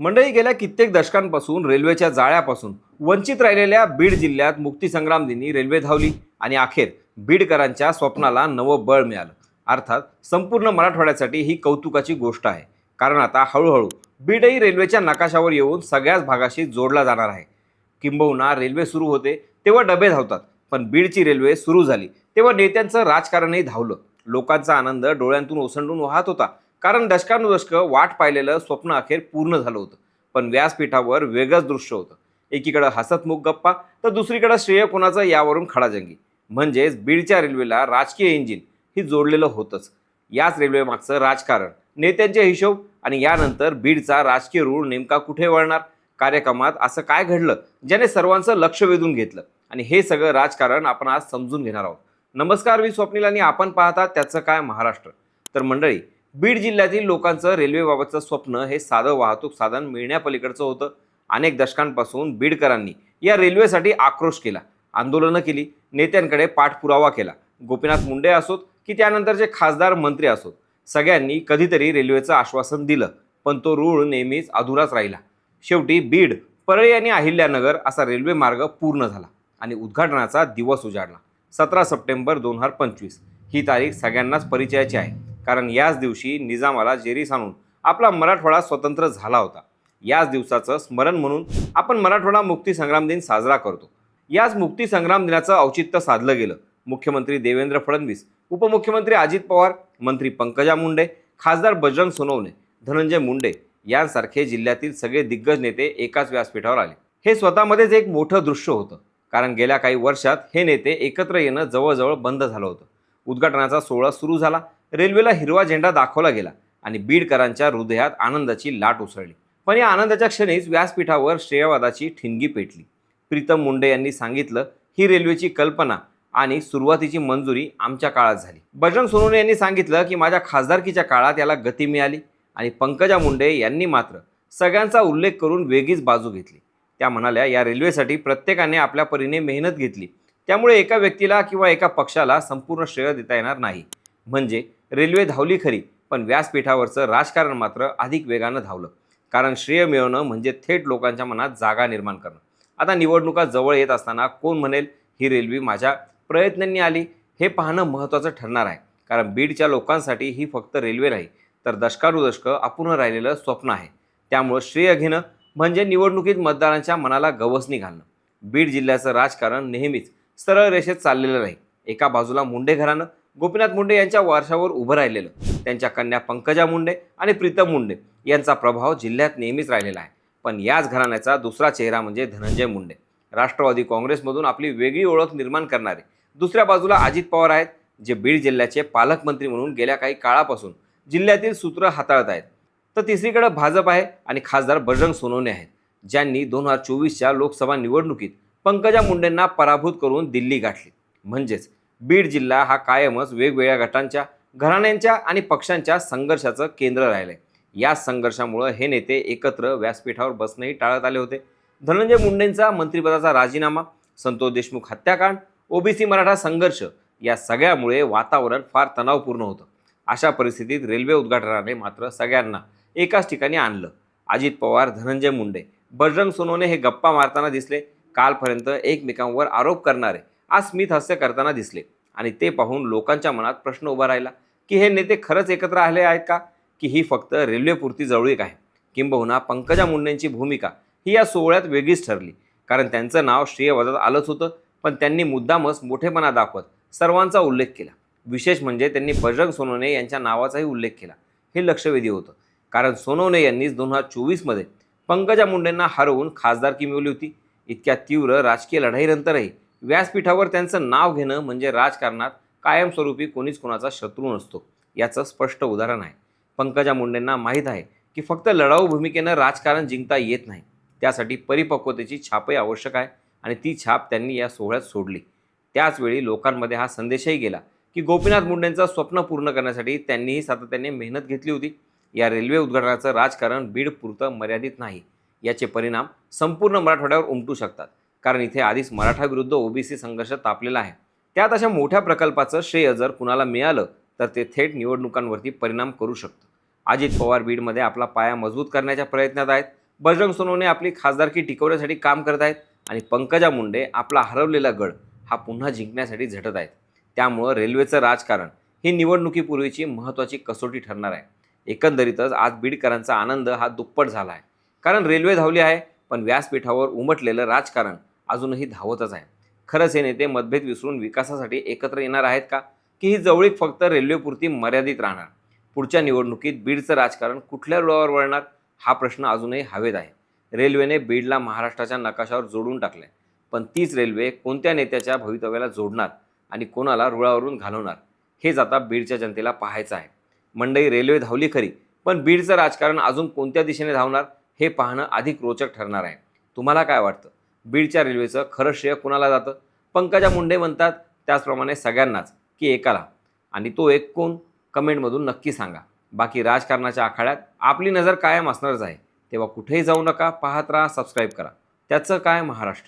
मंडळी गेल्या कित्येक दशकांपासून रेल्वेच्या जाळ्यापासून वंचित राहिलेल्या बीड जिल्ह्यात मुक्तीसंग्राम दिनी रेल्वे धावली आणि अखेर बीडकरांच्या स्वप्नाला नवं बळ मिळालं. अर्थात संपूर्ण मराठवाड्यासाठी ही कौतुकाची गोष्ट आहे. कारण आता हळूहळू बीडही रेल्वेच्या नकाशावर येऊन सगळ्याच भागाशी जोडला जाणार आहे. किंबहुना रेल्वे सुरू होते तेव्हा डबे धावतात पण बीडची रेल्वे सुरू झाली तेव्हा नेत्यांचं राजकारणही धावलं. लोकांचा आनंद डोळ्यांतून ओसंडून वाहत होता. कारण दशकानुदशक वाट पाहिलेलं स्वप्न अखेर पूर्ण झालं होतं. पण व्यासपीठावर वेगळंच दृश्य होतं. एकीकडं हसतमुख गप्पा तर दुसरीकडं श्रेय कोणाचं यावरून खडाजंगी. म्हणजेच बीडच्या रेल्वेला राजकीय इंजिन ही जोडलेलं होतंच. याच रेल्वेमागचं राजकारण. नेत्यांचे हिशोब आणि यानंतर बीडचा राजकीय रूळ नेमका कुठे वळणार? कार्यक्रमात असं काय घडलं? ज्याने सर्वांचं लक्ष वेधून घेतलं. आणि हे सगळं राजकारण आपण आज समजून घेणार आहोत. नमस्कार मी स्वप्नील आणि आपण पाहता त्याचं काय महाराष्ट्र. तर मंडळी बीड जिल्ह्यातील लोकांचं रेल्वेबाबतचं स्वप्न हे साधं वाहतूक साधन मिळण्यापलीकडचं होतं. अनेक दशकांपासून बीडकरांनी या रेल्वेसाठी आक्रोश केला आंदोलनं केली नेत्यांकडे पाठपुरावा केला. गोपीनाथ मुंडे असोत की त्यानंतरचे खासदार मंत्री असोत सगळ्यांनी कधीतरी रेल्वेचं आश्वासन दिलं पण तो रूळ नेहमीच अधुराच राहिला. शेवटी बीड परळी आणि अहिल्यानगर असा रेल्वे मार्ग पूर्ण झाला आणि उद्घाटनाचा दिवस उजाडला. सतरा सप्टेंबर दोन हजार पंचवीस ही तारीख सगळ्यांनाच परिचयाची आहे. कारण याच दिवशी निजामाला जेरीस आणून आपला मराठवाडा स्वतंत्र झाला होता. याच दिवसाचं स्मरण म्हणून आपण मराठवाडा मुक्ती संग्राम दिन साजरा करतो. याच मुक्ती संग्राम दिनाचं औचित्य साधलं गेलं. मुख्यमंत्री देवेंद्र फडणवीस उपमुख्यमंत्री अजित पवार मंत्री पंकजा मुंडे खासदार बजरंग सोनवणे धनंजय मुंडे यांसारखे जिल्ह्यातील सगळे दिग्गज नेते एकाच व्यासपीठावर आले. हे स्वतःमध्येच एक मोठं दृश्य होतं. कारण गेल्या काही वर्षात हे नेते एकत्र येणं जवळजवळ बंद झालं होतं. उद्घाटनाचा सोहळा सुरू झाला. रेल्वेला हिरवा झेंडा दाखवला गेला आणि बीडकरांच्या हृदयात आनंदाची लाट उसळली. पण या आनंदाच्या क्षणीच व्यासपीठावर श्रेयवादाची ठिणगी पेटली. प्रीतम मुंडे यांनी सांगितलं ही रेल्वेची कल्पना आणि सुरुवातीची मंजुरी आमच्या काळात झाली. बजरंग सोनवणे यांनी सांगितलं की माझ्या खासदारकीच्या काळात याला गती मिळाली आणि पंकजा मुंडे यांनी मात्र सगळ्यांचा उल्लेख करून वेगळीच बाजू घेतली. त्या म्हणाल्या या रेल्वेसाठी प्रत्येकाने आपल्या परीने मेहनत घेतली. त्यामुळे एका व्यक्तीला किंवा एका पक्षाला संपूर्ण श्रेय देता येणार नाही. म्हणजे रेल्वे धावली खरी पण व्यासपीठावरचं राजकारण मात्र अधिक वेगानं धावलं. कारण श्रेय मिळवणं म्हणजे थेट लोकांच्या मनात जागा निर्माण करणं. आता निवडणुका जवळ येत असताना कोण म्हणेल ही रेल्वे माझ्या प्रयत्नांनी आली? हे पाहणं महत्त्वाचं ठरणार आहे. कारण बीडच्या लोकांसाठी ही फक्त रेल्वे नाही तर दशकानुदशकं अपूर्ण राहिलेलं स्वप्न आहे. त्यामुळं श्रेय घेणं म्हणजे निवडणुकीत मतदारांच्या मनाला गवसणी घालणं. बीड जिल्ह्याचं राजकारण नेहमीच सरळ रेषेत चाललेलं नाही. एका बाजूला मुंडेघरानं गोपीनाथ मुंडे यांच्या वारशावर उभं राहिलेलं. त्यांच्या कन्या पंकजा मुंडे आणि प्रीतम मुंडे यांचा प्रभाव जिल्ह्यात नेहमीच राहिलेला आहे. पण याच घराण्याचा दुसरा चेहरा म्हणजे धनंजय मुंडे. राष्ट्रवादी काँग्रेसमधून आपली वेगळी ओळख निर्माण करणारे दुसऱ्या बाजूला अजित पवार आहेत जे बीड जिल्ह्याचे पालकमंत्री म्हणून गेल्या काही काळापासून जिल्ह्यातील सूत्र हाताळत आहेत. तर तिसरीकडे भाजप आहे आणि खासदार बजरंग सोनवणे आहेत ज्यांनी दोन हजार चोवीसच्या लोकसभा निवडणुकीत पंकजा मुंडेंना पराभूत करून दिल्ली गाठली. म्हणजेच बीड जिल्हा हा कायमच वेगवेगळ्या गटांच्या घराण्यांच्या आणि पक्षांच्या संघर्षाचं केंद्र राहिलं आहे या संघर्षामुळं हे नेते एकत्र व्यासपीठावर बसणंही टाळत आले होते. धनंजय मुंडेंचा मंत्रिपदाचा राजीनामा संतोष देशमुख हत्याकांड ओबीसी मराठा संघर्ष या सगळ्यामुळे वातावरण फार तणावपूर्ण होतं. अशा परिस्थितीत रेल्वे उद्घाटनाने मात्र सगळ्यांना एकाच ठिकाणी आणलं. अजित पवार धनंजय मुंडे बजरंग सोनोने हे गप्पा मारताना दिसले. कालपर्यंत एकमेकांवर आरोप करणारे आज स्मित हास्य करताना दिसले. आणि ते पाहून लोकांच्या मनात प्रश्न उभा राहिला की हे नेते खरंच एकत्र आले आहेत का? की ही फक्त रेल्वेपुरती जवळीक आहे? किंबहुना पंकजा मुंडेंची भूमिका ही या सोहळ्यात वेगळीच ठरली. कारण त्यांचं नाव श्रेयवादात आलंच होतं पण त्यांनी मुद्दामच मोठेपणा दाखवत सर्वांचा उल्लेख केला. विशेष म्हणजे त्यांनी बजरंग सोनवणे यांच्या नावाचाही उल्लेख केला. हे लक्षवेधी होतं. कारण सोनवणे यांनीच दोन हजार चोवीसमध्ये पंकजा मुंडेंना हरवून खासदारकी मिळवली होती. इतक्या तीव्र राजकीय लढाईनंतरही व्यासपीठावर त्यांचं नाव घेणं म्हणजे राजकारणात कायमस्वरूपी कोणीच कोणाचा शत्रू नसतो याचं स्पष्ट उदाहरण आहे. पंकजा मुंडेंना माहीत आहे की फक्त लढाऊ भूमिकेनं राजकारण जिंकता येत नाही. त्यासाठी परिपक्वतेची छापही आवश्यक आहे आणि ती छाप त्यांनी या सोहळ्यात सोडली. त्याचवेळी लोकांमध्ये हा संदेशही गेला की गोपीनाथ मुंडेंचं स्वप्न पूर्ण करण्यासाठी त्यांनीही सातत्याने मेहनत घेतली होती. या रेल्वे उद्घाटनाचं राजकारण बीडपुरतं मर्यादित नाही. याचे परिणाम संपूर्ण मराठवाड्यावर उमटू शकतात. कारण इथे आधीच मराठा विरुद्ध ओबीसी संघर्ष तापलेला आहे. त्यात अशा मोठ्या प्रकल्पाचं श्रेय जर कुणाला मिळालं तर ते थेट निवडणुकांवरती परिणाम करू शकतं. अजित पवार बीडमध्ये आपला पाया मजबूत करण्याच्या प्रयत्नात आहेत. बजरंग सोनवणे आपली खासदारकी टिकवण्यासाठी काम करत आहेत आणि पंकजा मुंडे आपला हरवलेला गड हा पुन्हा जिंकण्यासाठी झटत आहेत. त्यामुळं रेल्वेचं राजकारण ही निवडणुकीपूर्वीची महत्त्वाची कसोटी ठरणार आहे. एकंदरीतच आज बीडकरांचा आनंद हा दुप्पट झाला आहे. कारण रेल्वे धावली आहे पण व्यासपीठावर उमटलेलं राजकारण अजूनही धावतच आहे. खरंच हे नेते मतभेद विसरून विकासासाठी एकत्र येणार आहेत का? की ही जवळीक फक्त रेल्वेपुरती मर्यादित राहणार? पुढच्या निवडणुकीत बीडचं राजकारण कुठल्या रुळावर वळणार? हा प्रश्न अजूनही हवेत आहे. रेल्वेने बीडला महाराष्ट्राच्या नकाशावर जोडून टाकलं आहे पण तीच रेल्वे कोणत्या नेत्याच्या भवितव्याला जोडणार आणि कोणाला रुळावरून घालवणार? हेच आता बीडच्या जनतेला पाहायचं आहे. मंडई रेल्वे धावली खरी पण बीडचं राजकारण अजून कोणत्या दिशेने धावणार हे पाहणं अधिक रोचक ठरणार आहे. तुम्हाला काय वाटतं? बीडच्या रेल्वेचं खरं श्रेय कुणाला जातं? पंकजा मुंडे म्हणतात त्याचप्रमाणे सगळ्यांनाच की एकाला. आणि तो एक कोण? कमेंटमधून नक्की सांगा. बाकी राजकारणाच्या आखाड्यात आपली नजर कायम असणारच आहे. तेव्हा कुठेही जाऊ नका पाहत राहा सबस्क्राईब करा. त्याचं काय महाराष्ट्र?